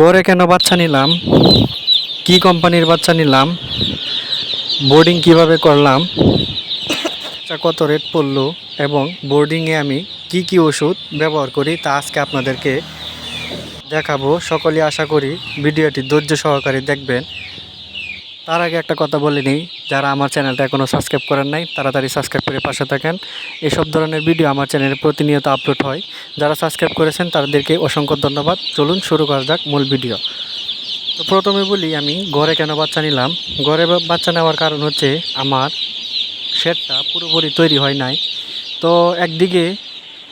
গড়ে কেন বাচ্চা নিলাম? কি কোম্পানির বাচ্চা নিলাম? বোর্ডিং কীভাবে করলাম? কত রেট পড়ল? এবং বোর্ডিংয়ে আমি কি কি ওষুধ ব্যবহার করি তা আজকে আপনাদেরকে দেখাবো। সকলে আশা করি ভিডিওটি ধৈর্য সহকারে দেখবেন। তার আগে একটা কথা বলে নিই, যারা আমার চ্যানেলটা এখনও সাবস্ক্রাইব করেন নাই, তাড়াতাড়ি সাবস্ক্রাইব করে পাশে থাকেন। এসব ধরনের ভিডিও আমার চ্যানেলে প্রতিনিয়ত আপলোড হয়। যারা সাবস্ক্রাইব করেছেন, তাদেরকে অসংখ্য ধন্যবাদ। চলুন শুরু করা যাক মূল ভিডিও। তো প্রথমে বলি আমি, ঘরে কেন বাচ্চা নিলাম? ঘরে বাচ্চা নেওয়ার কারণ হচ্ছে আমার শেডটা পুরোপুরি তৈরি হয় নাই। তো একদিকে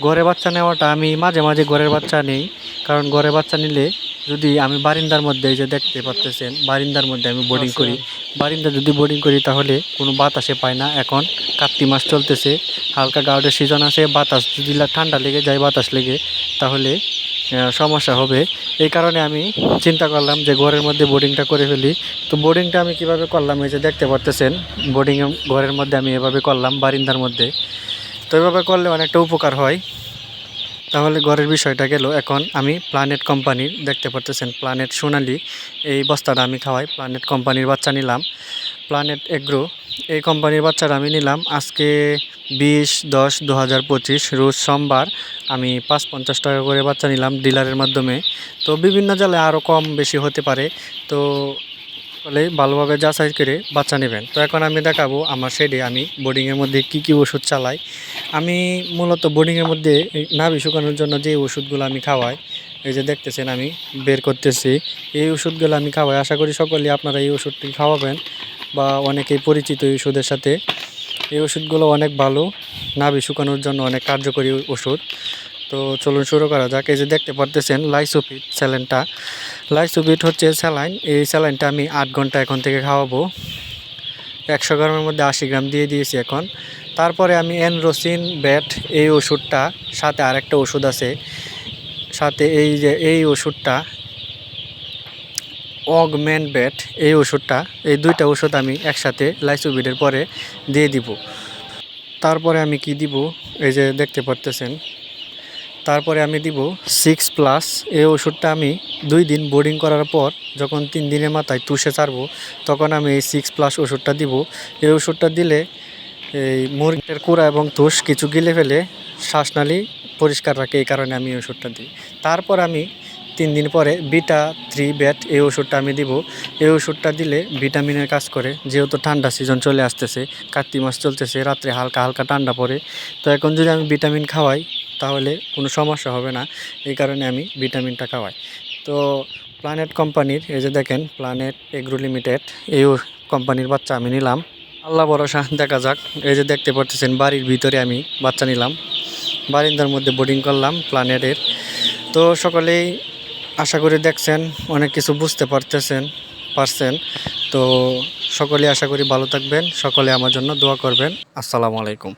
ঘরে বাচ্চা নেওয়াটা আমি মাঝে মাঝে ঘরের বাচ্চা নেই। কারণ ঘরে বাচ্চা নিলে যদি আমি বারিন্দার মধ্যে এই যে দেখতে পাচ্তেছেন বারিন্দার মধ্যে আমি বোর্ডিং করি। বারিন্দা যদি বোর্ডিং করি তাহলে কোনো বাতাসে পায় না। এখন কার্তিক মাস চলতেছে হালকা গাউডের সিজন আছে বাতাস যদি ঠান্ডা লেগে যায় বাতাস লেগে তাহলে সমস্যা হবে। এই কারণে আমি চিন্তা করলাম যে ঘরের মধ্যে বোর্ডিংটা করে ফেলি। তো বোর্ডিংটা আমি কীভাবে করলাম? এই যে দেখতে পারতেছেন বোর্ডিং ঘরের মধ্যে আমি এভাবে করলাম বারিন্দার মধ্যে। তো এভাবে করলে অনেকটা উপকার হয়। তাহলে ঘরের বিষয়টা গেল, এখন আমি প্ল্যানেট কোম্পানির দেখতে পারতেছেন প্ল্যানেট সোনালি, এই বস্তাটা আমি খাওয়াই প্ল্যানেট কোম্পানির বাচ্চা নিলাম প্ল্যানেট এগ্রো এই কোম্পানির বাচ্চাটা আমি নিলাম, আজকে বিশ দশ দু হাজার পঁচিশ, রোজ সোমবার আমি পাঁচ পঞ্চাশ টাকা করে বাচ্চা নিলাম ডিলারের মাধ্যমে, তো বিভিন্ন জেলায় আরও কম বেশি হতে পারে, তো ফলে ভালোভাবে যাচাই করে বাচ্চা নেবেন। তো এখন আমি দেখাবো আমার শেডে আমি বোর্ডিংয়ের মধ্যে কি কি ওষুধ চালাই। আমি মূলত বোর্ডিংয়ের মধ্যে নাভি শুকানোর জন্য যে ওষুধগুলো আমি খাওয়াই, এই যে দেখতেছেন আমি বের করতেছি। এই ওষুধগুলো আমি খাওয়াই। আশা করি সকলে আপনারা এই ওষুধটি খাওয়াবেন বা অনেকেই পরিচিত এই ওষুধের সাথে। এই ওষুধগুলো অনেক ভালো, নাভি শুকানোর জন্য অনেক কার্যকরী ওষুধ। তো চলুন শুরু করা যাক। এই যে দেখতে পারতেছেন লাইসোপিট স্যালাইনটা লাইসোপিট হচ্ছে স্যালাইন। এই স্যালাইনটা আমি আট ঘণ্টা এখন থেকে খাওয়াবো। একশো গ্রামের মধ্যে আশি গ্রাম দিয়ে দিয়েছি এখন। তারপরে আমি এনরোসিন, ব্যাট, এই ওষুধটা, সাথে আরেকটা ওষুধ আছে। সাথে এই যে, এই ওষুধটা, অগমেন্ট ব্যাট, এই ওষুধটা, এই দুইটা ওষুধ আমি একসাথে লাইসোবিডের পরে দিয়ে দিব। তারপরে আমি কি দিব? এই যে দেখতে পারতেছেন। তারপরে আমি দিব সিক্স প্লাস এই ওষুধটা আমি দুই দিন বোর্ডিং করার পর যখন তিন দিনের মাথায় তুষে ছাড়বো, তখন আমি এই সিক্স প্লাস ওষুধটা দিব। এই ওষুধটা দিলে এই মুরগির কুড়া এবং তুষ কিছু গিলে ফেলে শ্বাসনালী পরিষ্কার রাখে, এই কারণে আমি এই ওষুধটা দিই। তারপর আমি তিন দিন পরে বিটা থ্রি ব্যাট এই ওষুধটা আমি দিব। এই ওষুধটা দিলে ভিটামিনের কাজ করে, যেহেতু ঠান্ডা সিজন চলে আসতেছে, কার্তিক মাস চলতেছে, রাত্রে হালকা হালকা ঠান্ডা পড়ে। তো এখন যদি আমি ভিটামিন খাওয়াই তাহলে কোনো সমস্যা হবে না। এই কারণে আমি ভিটামিনটা খাওয়াই। তো প্ল্যানেট কোম্পানির এই যে দেখেন প্ল্যানেট এগ্রো লিমিটেড এই কোম্পানির বাচ্চা আমি নিলাম। আল্লাহ ভরসা, দেখা যাক। এই যে দেখতে পাচ্ছেন, বাড়ির ভিতরে আমি বাচ্চা নিলাম। বারিন্দার মধ্যে বোর্ডিং করলাম প্ল্যানেটের তো সকলেই আশা করি দেখছেন, অনেক কিছু বুঝতে পারতেছেন, পারছেন। তো সকলে আশা করি ভালো থাকবেন। সকলে আমার জন্য দোয়া করবেন। আসসালামু আলাইকুম।